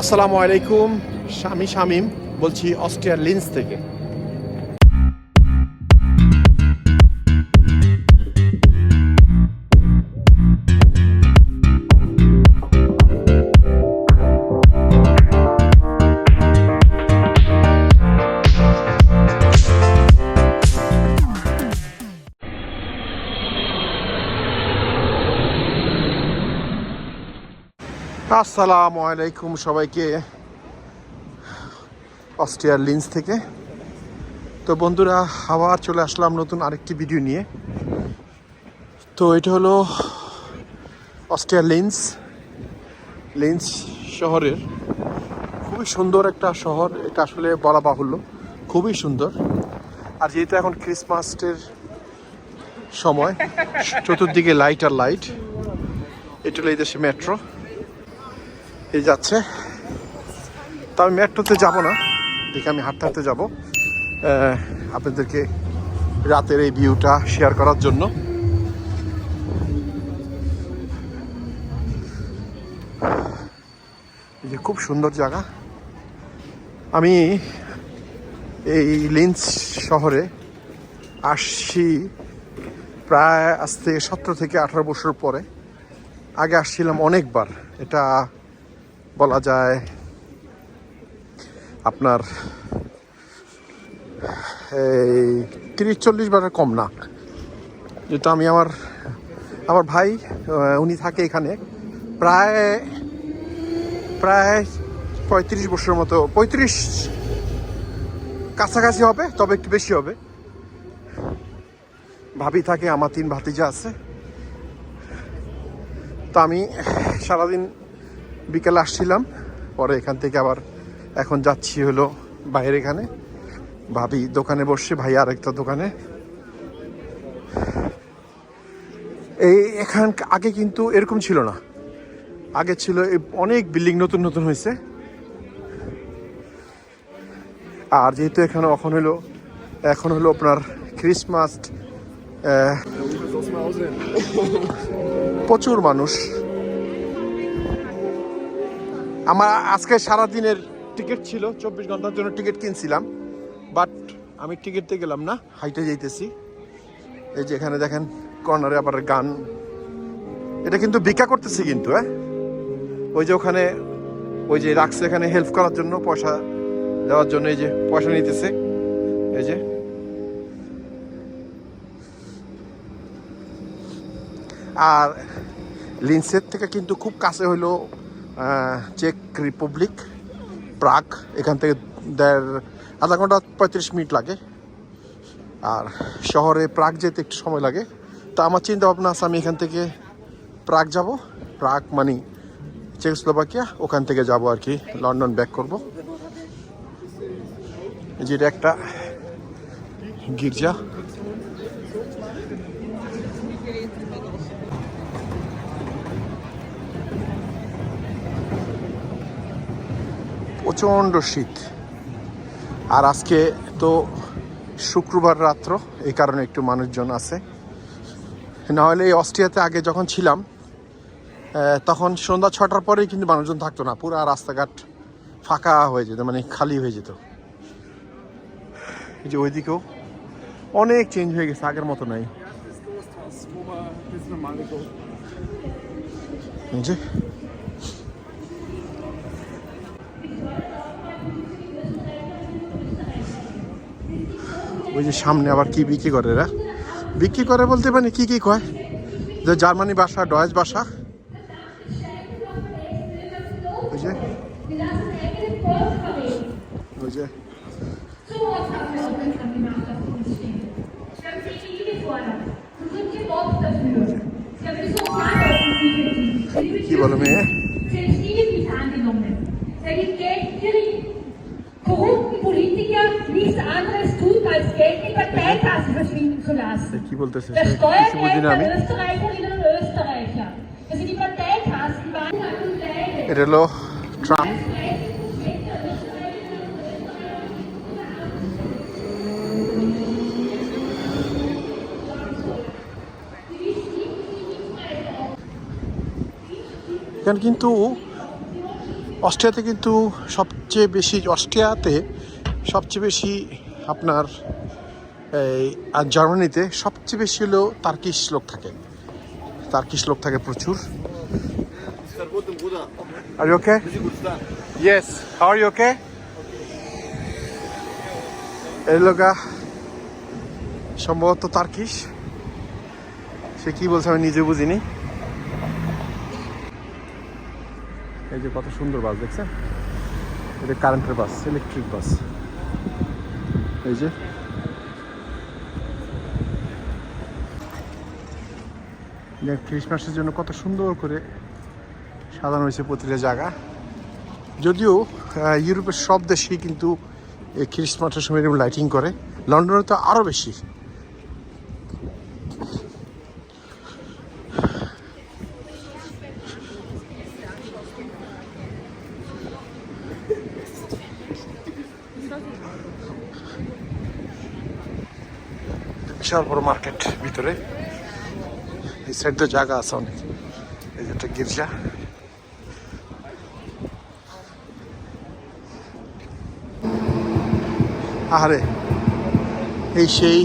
আসসালামু আলাইকুম আমি শামীম বলছি অস্ট্রিয়ার লিন্স থেকে। আসসালামু আলাইকুম সবাইকে। অস্ট্রিয়ার লিন্স থেকে। তো বন্ধুরা, আবার চলে আসলাম নতুন আরেকটি ভিডিও নিয়ে। তো এটা হলো অস্ট্রিয়ার লিন্স। লিন্স শহরের খুবই সুন্দর একটা শহর। এটা আসলে বলা বাহুল্য। খুবই সুন্দর। আর যেহেতু এখন ক্রিসমাসের সময়, চতুর্দিকে লাইট আর লাইট এটা হলো এই দেশে মেট্রো এই যাচ্ছে। তো আমি মেট্রোতে যাব না। দেখে আমি হাঁটতে হাঁটতে যাব। আপনাদেরকে রাতের এই ভিউটা শেয়ার করার জন্য। এই যে খুব সুন্দর জায়গা। আমি এই লিন্স শহরে আসছি প্রায় আজ থেকে সতেরো থেকে আঠারো বছর পরে। আগে আসছিলাম অনেকবার। এটা বলা যায়, আপনার এই তিরিশ চল্লিশ বারের কম না। যেটা আমি আমার আমার ভাই উনি থাকে এখানে। প্রায় প্রায় পঁয়ত্রিশ বছরের মতো, পঁয়ত্রিশ কাছাকাছি হবে, তবে একটু বেশি হবে। ভাবি থাকে, আমার তিন ভাতিজা আছে। তো আমি সারাদিন বিকেলে আসছিলাম, পরে এখান থেকে আবার এখন যাচ্ছি হলো বাইরে এখানে। ভাবি দোকানে বসছে, ভাই আরেকটা দোকানে। এই এখান আগে কিন্তু এরকম ছিল না। আগে ছিল অনেক বিল্ডিং নতুন নতুন হয়েছে। আর যেহেতু এখানে এখন হলো এখন হলো আপনার ক্রিসমাস প্রচুর মানুষ। আমার আজকে সারা দিনের টিকিট ছিল, চব্বিশ ঘণ্টার জন্য টিকিট কিনছিলাম বাট আমি টিকিটতে গেলাম না, হাইটে যাইতেছি। এই যে এখানে দেখেন, কর্নারে আবার গান। এটা কিন্তু ভিক্ষা করতেছি কিন্তু হ্যাঁ? ওই যে ওখানে, ওই যে রাখছে এখানে হেল্প করার জন্য, পয়সা দেওয়ার জন্য, এই যে পয়সা নিতেছে। এই যে। আর লিন্সের থেকে কিন্তু খুব কাছে হইল চেক রিপাবলিক প্রাগ এখান থেকে দেড় আধা ঘণ্টা পঁয়ত্রিশ মিনিট লাগে। আর শহরে প্রাগ যেতে একটু সময় লাগে। তো আমার চিন্তা ভাবনা আছে, আমি এখান থেকে প্রাগ যাব। প্রাগ মানে চেকস্লোভাকিয়া ওখান থেকে যাব আর কি লন্ডন ব্যাক করব। যেটা একটা গির্জা। প্রচণ্ড শীত। আর আজকে তো শুক্রবার রাত্র এই কারণে একটু মানুষজন আছে। নাহলে এই অস্ট্রিয়াতে আগে যখন ছিলাম তখন সন্ধ্যা ছটার পরেই কিন্তু মানুষজন থাকতো না। পুরো রাস্তাঘাট ফাঁকা হয়ে যেত মানে খালি হয়ে যেত। এই যে ওইদিকেও অনেক চেঞ্জ হয়ে গেছে আগের মতো নাই। যে ওই যে সামনে আবার কি বিক্রি করে এরা? বিক্রি করে বলতে মানে কি কি কয়? যে জার্মানি বাসা ডয়েজ বাসা ওই যে। ওই যে। কি বলো মেয়ে Der gibt Geld gering. Korrupten Politiker nichts anderes tut, als Geld in der Parteitassen verschwinden zu lassen. Das Steuergeld der Österreicherinnen und Österreicher. Also die Parteikassen waren হলো ট্রাম্প এখানে কিন্তু অস্ট্রিয়াতে কিন্তু সবচেয়ে বেশি অস্ট্রিয়াতে সবচেয়ে বেশি আপনার, এই, আর জার্মানিতে সবচেয়ে বেশি হলো তার্কিশ লোক থাকে। তার্কিশ লোক থাকে প্রচুর। আর ওকে ইয়েস আর ওকে এই সম্ভবত তার্কিশ। সে কি বলছে আমি নিজে বুঝিনি। এই যে কত সুন্দর বাস, দেখছেন? এটা কারেন্টের বাস ইলেকট্রিক বাস। এই যে। দেখ ক্রিসমাসের জন্য কত সুন্দর করে সাজানো হয়েছে প্রতিটা জায়গা। যদিও ইউরোপের সব দেশেই কিন্তু এই ক্রিসমাসের সময় এরকম লাইটিং করে। লন্ডনে তো আরও বেশি। বিশাল বড় মার্কেট ভিতরে। এই সাইড তো জায়গা আছে অনেক। এই একটা গির্জা। আহারে, এই সেই,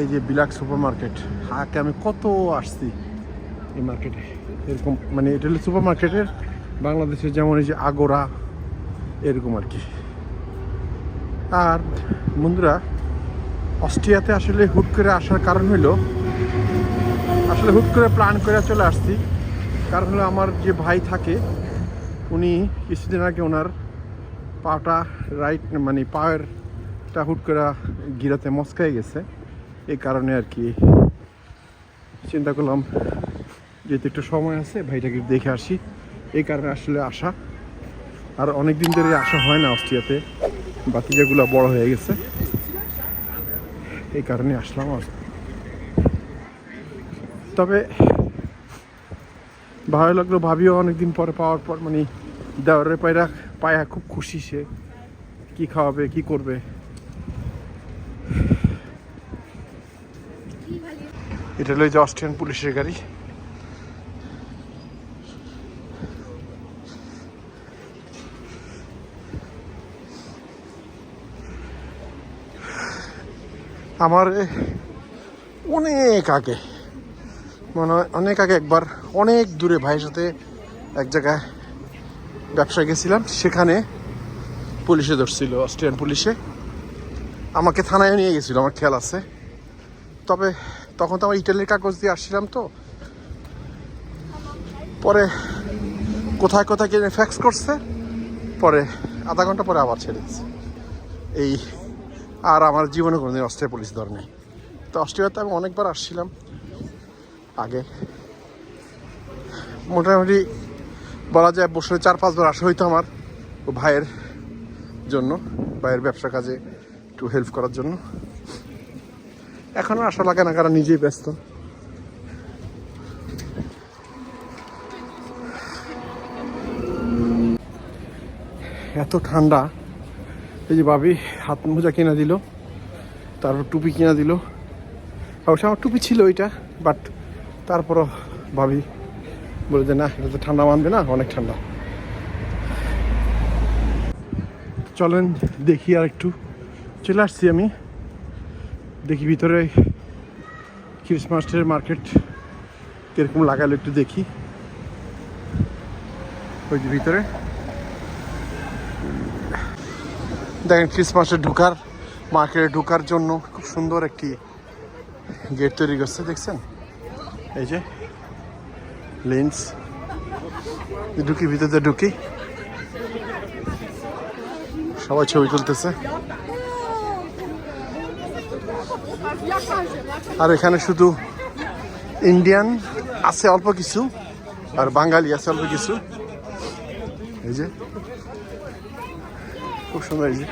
এই যে বিলাক সুপার মার্কেট আগে আমি কত আসছি এই মার্কেটে? এরকম মানে এটা হলো সুপার মার্কেটের বাংলাদেশের যেমন এই যে আগোরা, এরকম আর কি। আর বন্ধুরা, অস্ট্রিয়াতে আসলে হুট করে আসার কারণ হলো, আসলে হুট করে প্ল্যান করে চলে আসছি। কারণ হলো আমার যে ভাই থাকে, উনি কিছুদিন আগে ওনার পাটা রাইট মানে পায়েরটা হুট করে গিরাতে মস্কাই গেছে। এই কারণে আর কি চিন্তা করলাম, যেহেতু একটু সময় আছে, ভাইটাকে দেখে আসি। এই কারণে আসলে আসা। আর অনেক দিন ধরে আসা হয় না অস্ট্রিয়াতে। বাতিজাগুলো বড় হয়ে গেছে। এই কারণে আসলাম আর। তবে ভালো লাগল ভাবিও অনেকদিন পরে পাওয়ার পর মানে দেওয়ারের পায়রা পায়া খুব খুশি সে। কি খাওয়াবে, কি করবে? এটা হলো যে অস্ট্রিয়ান পুলিশের গাড়ি। আমার অনেক আগে, মনে হয় অনেক আগে একবার, অনেক দূরে ভাইয়ের সাথে এক জায়গায় ব্যবসায় গেছিলাম, সেখানে পুলিশে ধরছিল, অস্ট্রিয়ান পুলিশে। আমাকে থানায় নিয়ে গেছিল, আমার খেয়াল আছে। তবে তখন তো আমার ইটালির কাগজ দিয়ে আসছিলাম তো। পরে কোথায় কোথায় কিনে ফ্যাক্স করছে, পরে আধা ঘণ্টা পরে আবার ছেড়ে দিচ্ছে এই আর আমার জীবনে কোনোদিন অস্ট্রিয়া পুলিশ ধর নেই তো অস্ট্রিয়াতে আমি অনেকবার আসছিলাম আগে। মোটামুটি বলা যায় বছরে চার, পাঁচবার আসা হইতো আমার ও ভাইয়ের জন্য, ভাইয়ের ব্যবসা কাজে একটু হেল্প করার জন্য। এখন আর আসা লাগে না, কারণ নিজেই ব্যস্ত। এত ঠান্ডা। এই যে ভাবি, হাত মোজা কিনা দিল, তারপর টুপি কিনা দিল। অবশ্য আমার টুপি ছিল ওইটা বাট তারপরও ভাবি বলে যে, না, এটা তো ঠান্ডা মানবে না, অনেক ঠান্ডা। চলেন দেখি আর একটু চলে আসছি আমি। দেখি ভিতরে ক্রিসমাস ট্রের মার্কেট কীরকম লাগালো একটু দেখি। ওই যে ভিতরে। দেখেন ক্রিসমাসে ঢুকার, মার্কেটে ঢুকার জন্য খুব সুন্দর একটি গেট তৈরি করছে, দেখছেন? এই যে লেন্স। ঢুকি, ভিতরে ঢুকি। সবাই ছবি তুলতেছে। আর এখানে শুধু ইন্ডিয়ান আছে অল্প কিছু, আর বাঙালি আছে অল্প কিছু। এই যে খুব সুন্দর যে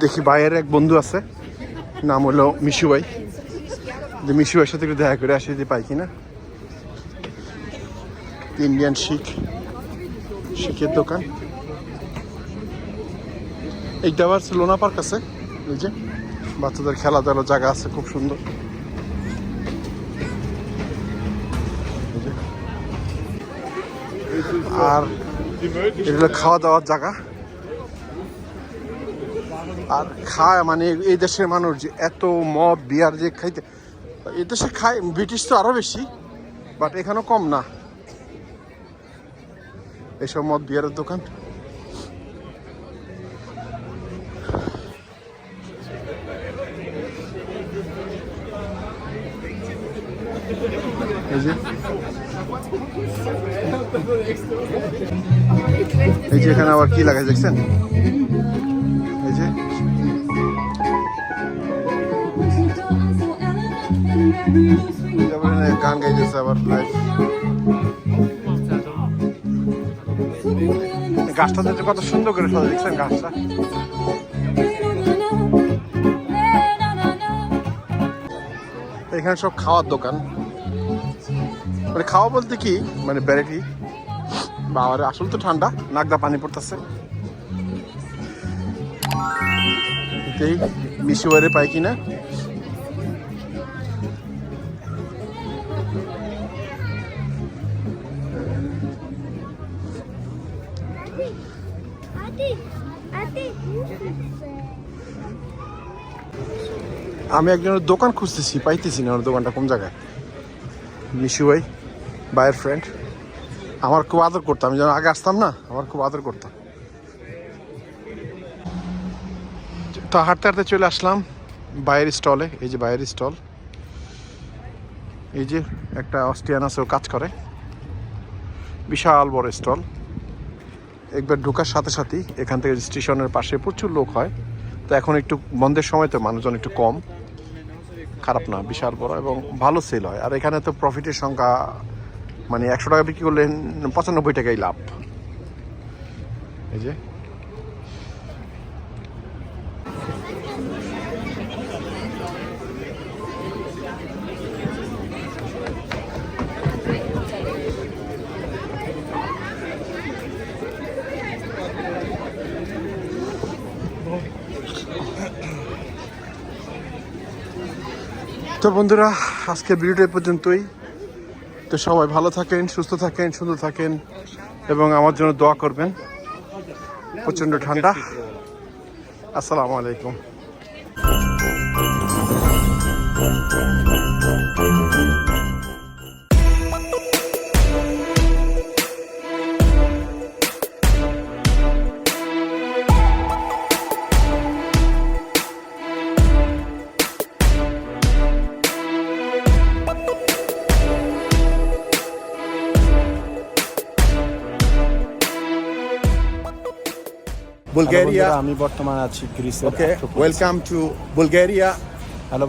দেখি ভাইয়ের এক বন্ধু আছে, নাম হলো মিশু ভাই। যে মিশু ভাইয়ের সাথে একটু দেখা করে আসি যে পাই কিনা। ইন্ডিয়ান শিখ, শিখের দোকান। এইটা আবার লোনা পার্ক আছে। এই যে, বাচ্চাদের খেলাধুলার জায়গা আছে, খুব সুন্দর। আর এগুলো খাওয়া দাওয়ার জায়গা। আর খায় মানে এই দেশের মানুষ যে এত মদ, বিয়ার যে খাইতে, এই দেশে খায়, ব্রিটিশ তো আরও বেশি বাট এখানেও কম না। এসব মদ, বিয়ারের দোকান। এই যে এখানে আবার কি লাগাই দেখছেন? এই যে। গান গাইতেছে আবার গাছটা দেখতে কত সুন্দর করে সাজা দেখছেন গাছটা? এখানে সব খাওয়ার দোকান। মানে খাওয়া বলতে কি? মানে ভ্যারাইটি বাবার আসল তো ঠান্ডা নাকদা পানি পড়তেছে। এই মিশুয়ারে পাই কিনা. আমি একজনের দোকান খুঁজতেছি, পাইতেছি না ওর দোকানটা কোন জায়গায়। মিশু ভাই বাইরের ফ্রেন্ড আমার খুব আদর করতাম আমি যখন আগে আসতাম না, আমার খুব আদর করতাম তো হাঁটতে হাঁটতে চলে আসলাম বাইরের স্টলে এই যে বাইরের স্টল। এই যে একটা অস্ট্রিয়ান আছে, ও কাজ করে। বিশাল বড় স্টল। একবার ঢোকার সাথে সাথেই এখান থেকে স্টেশনের পাশে প্রচুর লোক হয়। তো এখন একটু বন্ধের সময়, তো মানুষজন একটু কম। খারাপ না, বিশাল বড় এবং ভালো সেল হয়। আর এখানে তো প্রফিটের সংখ্যা মানে একশো টাকা বিক্রি করলেন পঁচানব্বই টাকাই লাভ। এই যে। তো বন্ধুরা, আজকের ভিডিওটা পর্যন্তই। তো সবাই ভালো থাকেন, সুস্থ থাকেন, সুন্দর থাকেন এবং আমার জন্য দোয়া করবেন। প্রচণ্ড ঠান্ডা। আসসালামু আলাইকুম। Bulgaria. আমি বর্তমানে আছি গ্রিসের Okay, welcome to Bulgaria. Hello